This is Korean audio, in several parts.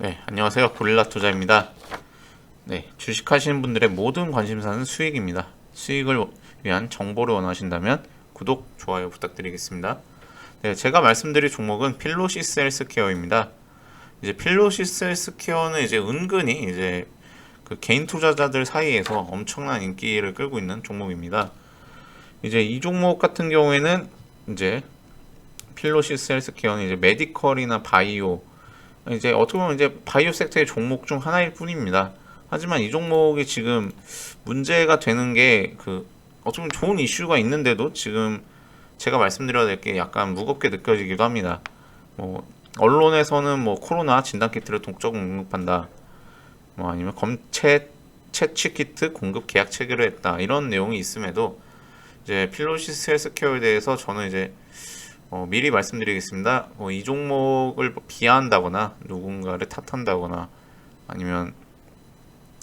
네, 안녕하세요. 고릴라 투자입니다. 네, 주식하시는 분들의 모든 관심사는 수익입니다. 수익을 위한 정보를 원하신다면 구독, 좋아요 부탁드리겠습니다. 네, 제가 말씀드릴 종목은 필로시스 헬스케어입니다. 이제 필로시스 헬스케어는 이제 은근히 이제 그 개인 투자자들 사이에서 엄청난 인기를 끌고 있는 종목입니다. 이제 이 종목 같은 경우에는 이제 필로시스 헬스케어는 이제 메디컬이나 바이오 이제 어떻게 보면 이제 바이오 섹터의 종목 중 하나일 뿐입니다. 하지만 이 종목이 지금 문제가 되는 게 그 어떻게 보면 좋은 이슈가 있는데도 지금 제가 말씀드려야 될 게 약간 무겁게 느껴지기도 합니다. 뭐 언론에서는 뭐 코로나 진단 키트를 독점 공급한다. 뭐 아니면 검체 채취 키트 공급 계약 체결을 했다. 이런 내용이 있음에도 이제 필로시스 헬스케어에 대해서 저는 이제 어, 미리 말씀드리겠습니다. 어, 이 종목을 비하한다거나 누군가를 탓한다거나 아니면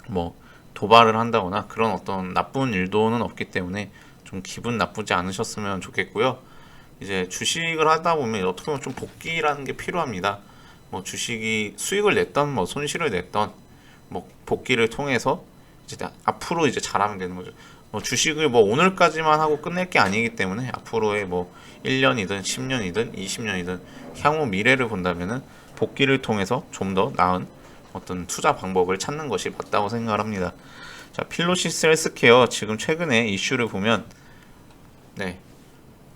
뭐 도발을 한다거나 그런 어떤 나쁜 일도는 없기 때문에 좀 기분 나쁘지 않으셨으면 좋겠고요. 이제 주식을 하다 보면 어떻게 보면 좀 복귀라는 게 필요합니다. 뭐 주식이 수익을 냈던 뭐 손실을 냈던 뭐 복귀를 통해서 이제 앞으로 이제 잘하면 되는 거죠. 뭐 주식을 뭐 오늘까지만 하고 끝낼 게 아니기 때문에 앞으로의 뭐 1년이든 10년이든 20년이든 향후 미래를 본다면은 복귀를 통해서 좀 더 나은 어떤 투자 방법을 찾는 것이 맞다고 생각을 합니다. 자, 필로시스 헬스케어 지금 최근에 이슈를 보면 네.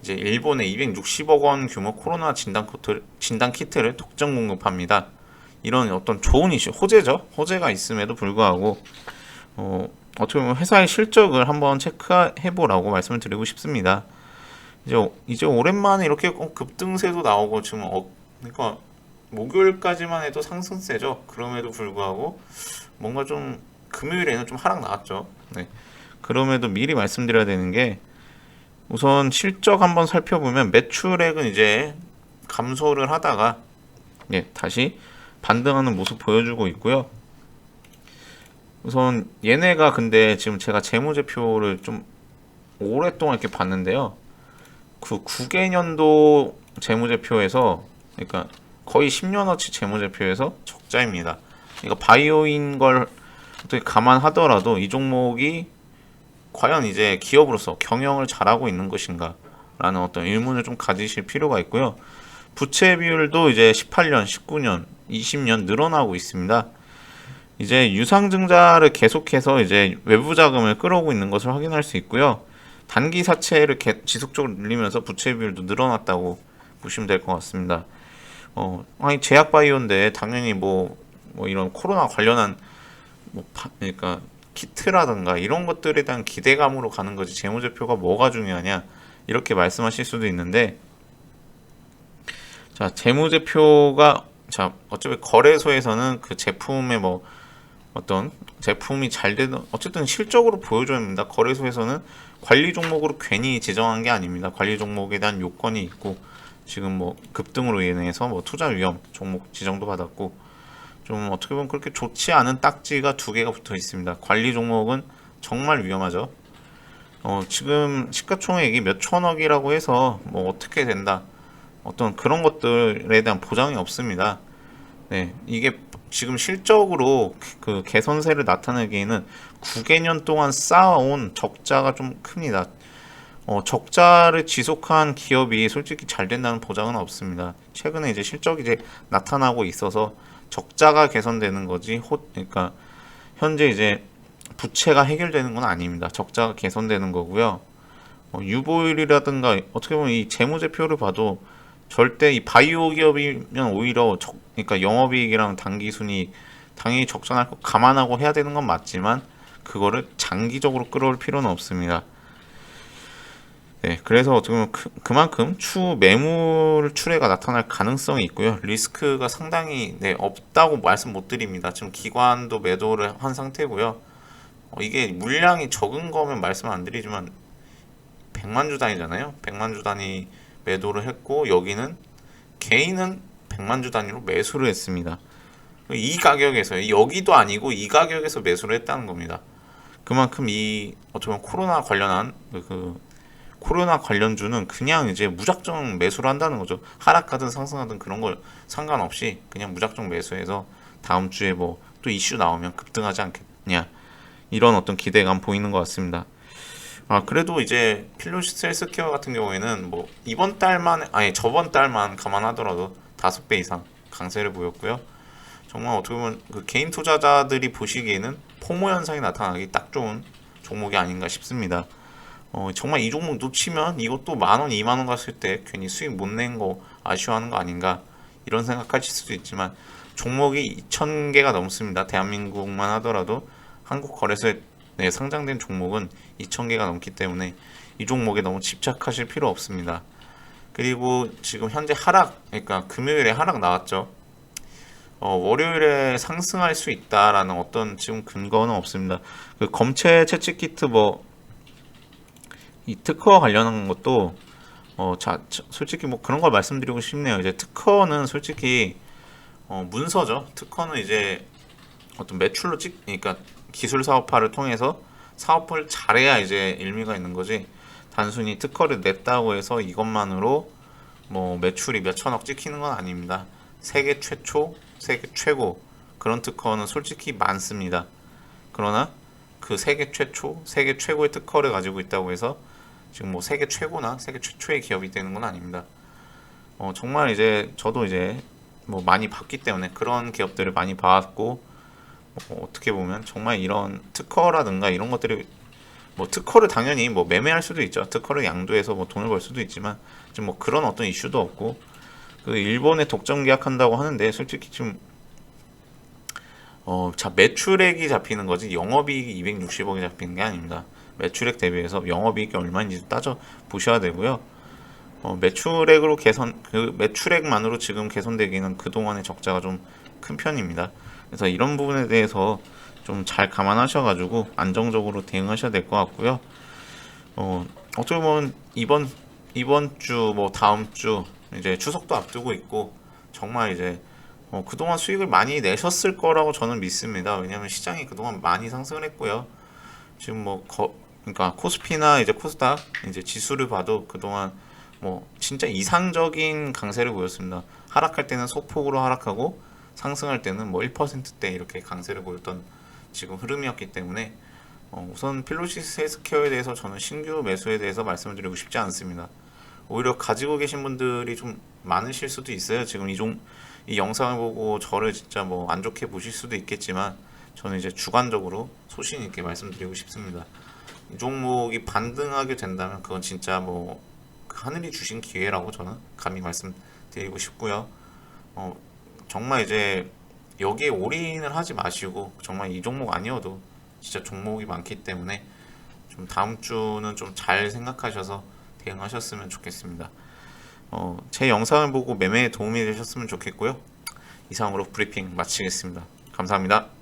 이제 일본에 260억 원 규모 코로나 진단 키트, 진단 키트를 독점 공급합니다. 이런 어떤 좋은 이슈, 호재죠. 호재가 있음에도 불구하고 어, 어떻게 보면 회사의 실적을 한번 체크해 보라고 말씀을 드리고 싶습니다. 이제 이제 오랜만에 이렇게 급등세도 나오고 지금 어, 그러니까 목요일까지만 해도 상승세죠. 그럼에도 불구하고 뭔가 좀 금요일에는 좀 하락 나왔죠. 네. 그럼에도 미리 말씀드려야 되는 게 우선 실적 한번 살펴보면 매출액은 이제 감소를 하다가 예, 다시 반등하는 모습 보여주고 있고요. 우선 얘네가 근데 지금 제가 재무제표를 좀 오랫동안 이렇게 봤는데요. 그 9개년도 재무제표에서 그러니까 거의 10년어치 재무제표에서 적자입니다. 그러니까 바이오인 걸 어떻게 감안하더라도 이 종목이 과연 이제 기업으로서 경영을 잘하고 있는 것인가 라는 어떤 의문을 좀 가지실 필요가 있고요. 부채 비율도 이제 18년, 19년, 20년 늘어나고 있습니다. 이제 유상증자를 계속해서 이제 외부 자금을 끌어오고 있는 것을 확인할 수 있고요. 단기 사채를 개, 지속적으로 늘리면서 부채 비율도 늘어났다고 보시면 될 것 같습니다. 어, 아니 제약 바이오인데 당연히 뭐, 뭐 이런 코로나 관련한 뭐 파, 그러니까 키트라든가 이런 것들에 대한 기대감으로 가는 거지 재무제표가 뭐가 중요하냐 이렇게 말씀하실 수도 있는데 자 재무제표가 자 어차피 거래소에서는 그 제품의 뭐 어떤 제품이 잘 되는 어쨌든 실적으로 보여줘야 합니다. 거래소에서는 관리 종목으로 괜히 지정한 게 아닙니다. 관리 종목에 대한 요건이 있고 지금 뭐 급등으로 인해서 뭐 투자 위험 종목 지정도 받았고 좀 어떻게 보면 그렇게 좋지 않은 딱지가 두 개가 붙어 있습니다. 관리 종목은 정말 위험하죠. 어, 지금 시가총액이 몇 천억이라고 해서 뭐 어떻게 된다. 어떤 그런 것들에 대한 보장이 없습니다. 네, 이게 지금 실적으로 그 개선세를 나타내기에는 9개년 동안 쌓아온 적자가 좀 큽니다. 어, 적자를 지속한 기업이 솔직히 잘 된다는 보장은 없습니다. 최근에 이제 실적이 이제 나타나고 있어서 적자가 개선되는 거지, 호, 그러니까 현재 이제 부채가 해결되는 건 아닙니다. 적자가 개선되는 거고요. 어, 유보율이라든가 어떻게 보면 이 재무제표를 봐도 절대 이 바이오 기업이면 오히려 적, 그러니까 영업이익이랑 단기순이 당연히 적정할 거 감안하고 해야 되는 건 맞지만 그거를 장기적으로 끌어올 필요는 없습니다. 네, 그래서 어떻게 보면 그, 그만큼 추후 매물 출회가 나타날 가능성이 있고요. 리스크가 상당히 네, 없다고 말씀 못 드립니다. 지금 기관도 매도를 한 상태고요. 어, 이게 물량이 적은 거면 말씀 안 드리지만 100만 주 단위잖아요. 100만 주 단위 매도를 했고 여기는 개인은 100만 주 단위로 매수를 했습니다. 이 가격에서 여기도 아니고 이 가격에서 매수를 했다는 겁니다. 그만큼 이 보면 코로나 관련한 그 코로나 관련주는 그냥 이제 무작정 매수를 한다는 거죠. 하락하든 상승하든 그런 걸 상관없이 그냥 무작정 매수해서 다음 주에 뭐 또 이슈 나오면 급등하지 않겠냐 이런 어떤 기대감 보이는 것 같습니다. 아 그래도 이제 필로시스 헬스케어 같은 경우에는 뭐 이번 달만 아니 저번 달만 감안하더라도 다섯 배 이상 강세를 보였고요. 정말 어떻게 보면 그 개인 투자자들이 보시기에는 포모 현상이 나타나기 딱 좋은 종목이 아닌가 싶습니다. 어, 정말 이 종목 놓치면 이것도 만 원, 이만 원 갔을 때 괜히 수익 못 낸 거 아쉬워하는 거 아닌가 이런 생각하실 수도 있지만 종목이 2,000개가 넘습니다. 대한민국만 하더라도 한국 거래소에 네, 상장된 종목은 2,000개가 넘기 때문에 이 종목에 너무 집착하실 필요 없습니다. 그리고 지금 현재 하락, 그러니까 금요일에 하락 나왔죠. 어, 월요일에 상승할 수 있다라는 어떤 지금 근거는 없습니다. 그 검체 채찍 키트 뭐 이 특허 관련한 것도 어, 자, 자, 솔직히 뭐 그런 걸 말씀드리고 싶네요. 이제 특허는 솔직히 어, 문서죠. 특허는 이제 어떤 매출로 찍, 그러니까 기술 사업화를 통해서 사업을 잘해야 이제 의미가 있는 거지. 단순히 특허를 냈다고 해서 이것만으로 뭐 매출이 몇 천억 찍히는 건 아닙니다. 세계 최초, 세계 최고 그런 특허는 솔직히 많습니다. 그러나 그 세계 최초, 세계 최고의 특허를 가지고 있다고 해서 지금 뭐 세계 최고나 세계 최초의 기업이 되는 건 아닙니다. 어, 정말 이제 저도 이제 뭐 많이 봤기 때문에 그런 기업들을 많이 봐왔고 어, 어떻게 보면 정말 이런 특허라든가 이런 것들이 뭐 특허를 당연히 뭐 매매할 수도 있죠. 특허를 양도해서 뭐 돈을 벌 수도 있지만 지금 뭐 그런 어떤 이슈도 없고 그 일본에 독점 계약한다고 하는데 솔직히 지금 어, 자 매출액이 잡히는 거지 영업이익이 260억이 잡히는 게 아닙니다. 매출액 대비해서 영업이익이 얼마인지 따져 보셔야 되고요. 어, 매출액으로 개선 그 매출액만으로 지금 개선되기는 그동안의 적자가 좀 큰 편입니다. 그래서 이런 부분에 대해서 좀 잘 감안하셔가지고 안정적으로 대응하셔야 될 것 같고요. 어, 어떻게 보면 이번 이번 주 뭐 다음 주 이제 추석도 앞두고 있고 정말 이제 어, 그동안 수익을 많이 내셨을 거라고 저는 믿습니다. 왜냐하면 시장이 그동안 많이 상승을 했고요. 지금 뭐 거, 그러니까 코스피나 이제 코스닥 이제 지수를 봐도 그동안 뭐 진짜 이상적인 강세를 보였습니다. 하락할 때는 소폭으로 하락하고 상승할 때는 뭐 1%대 이렇게 강세를 보였던 지금 흐름이었기 때문에 어, 우선 필로시스 헬스케어에 대해서 저는 신규 매수에 대해서 말씀을 드리고 싶지 않습니다. 오히려 가지고 계신 분들이 좀 많으실 수도 있어요. 지금 이 종 이 영상을 보고 저를 진짜 뭐 안 좋게 보실 수도 있겠지만 저는 이제 주관적으로 소신 있게 말씀드리고 싶습니다. 이 종목이 반등하게 된다면 그건 진짜 뭐 하늘이 주신 기회라고 저는 감히 말씀드리고 싶고요. 어, 정말 이제 여기에 올인을 하지 마시고 정말 이 종목 아니어도 진짜 종목이 많기 때문에 좀 다음 주는 좀 잘 생각하셔서 대응하셨으면 좋겠습니다. 어, 제 영상을 보고 매매에 도움이 되셨으면 좋겠고요. 이상으로 브리핑 마치겠습니다. 감사합니다.